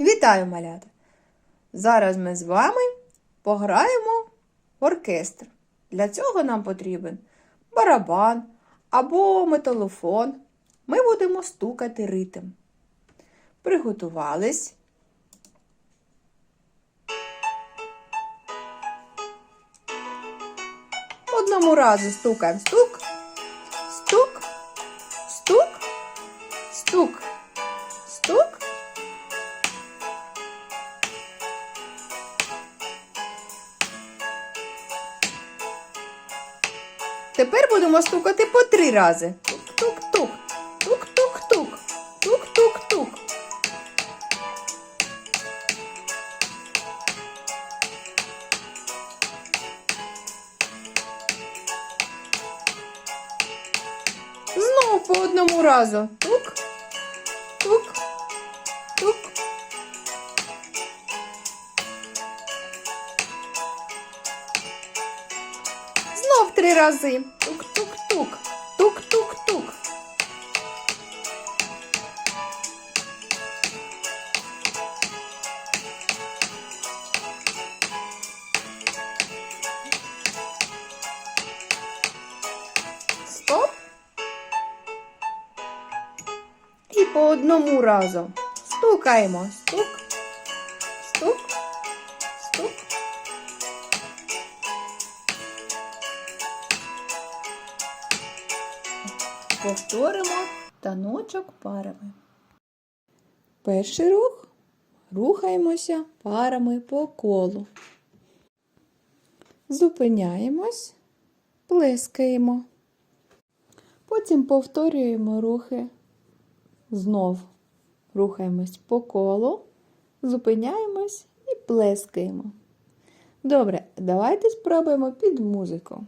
Вітаю, малята! Зараз ми з вами пограємо в оркестр. Для цього нам потрібен барабан або металофон. Ми будемо стукати ритм. Приготувались. Одному разу стукаємо стук, стук, стук, стук, Тепер будемо стукати по три рази. Тук-тук-тук, тук-тук-тук, тук-тук-тук. Знову по одному разу. Тук, тук, три рази. Тук-тук-тук. Тук-тук-тук. Стоп. І по одному разу. Стукаємо. Стук. Повторимо таночок парами. Перший рух рухаємося парами по колу. Зупиняємось, плескаємо. Потім повторюємо рухи знов. Рухаємось по колу, зупиняємось і плескаємо. Добре, давайте спробуємо під музику.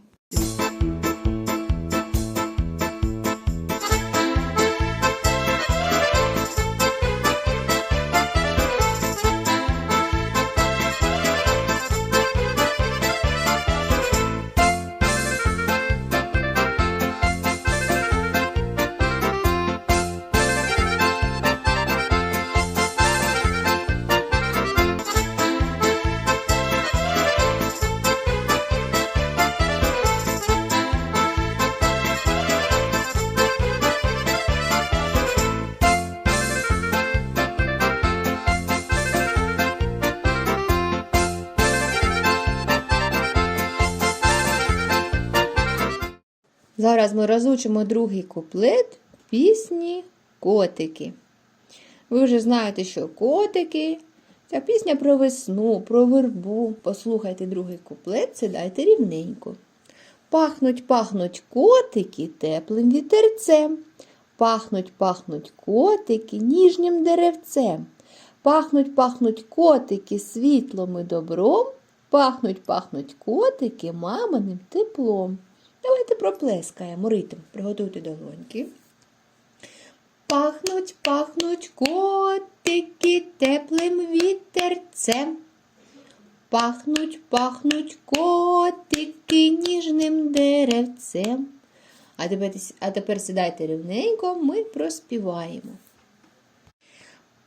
Зараз ми розучимо другий куплет пісні Котики. Ви вже знаєте, що котики це пісня про весну, про вербу. Послухайте другий куплет, сідайте рівненько. Пахнуть, пахнуть котики теплим вітерцем. Пахнуть, пахнуть котики ніжнім деревцем. Пахнуть, пахнуть котики світлом і добром. Пахнуть, пахнуть котики маминим теплом. Давайте проплескаємо ритм. Приготуйте долоньки. Пахнуть, пахнуть котики теплим вітерцем. Пахнуть, пахнуть котики ніжним деревцем. А тепер, а тепер сідайте рівненько, ми проспіваємо.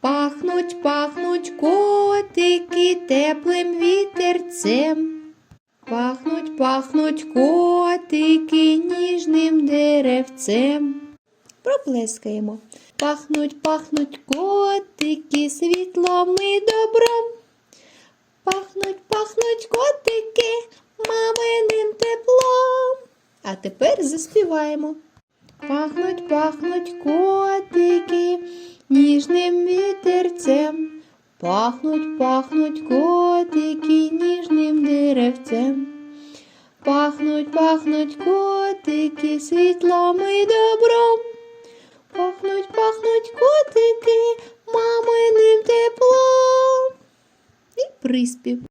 Пахнуть, пахнуть котики теплим вітерцем. Пахнуть, пахнуть котики ніжним деревцем. Проплескаємо. Пахнуть, пахнуть котики світлом і добром. Пахнуть, пахнуть котики маминим теплом. А тепер заспіваємо. Пахнуть, пахнуть котики ніжним вітерцем. Пахнуть, пахнуть котики ніжним деревцем. Пахнуть, пахнуть котики світлом і добром. Пахнуть, пахнуть котики маминим теплом. І приспів.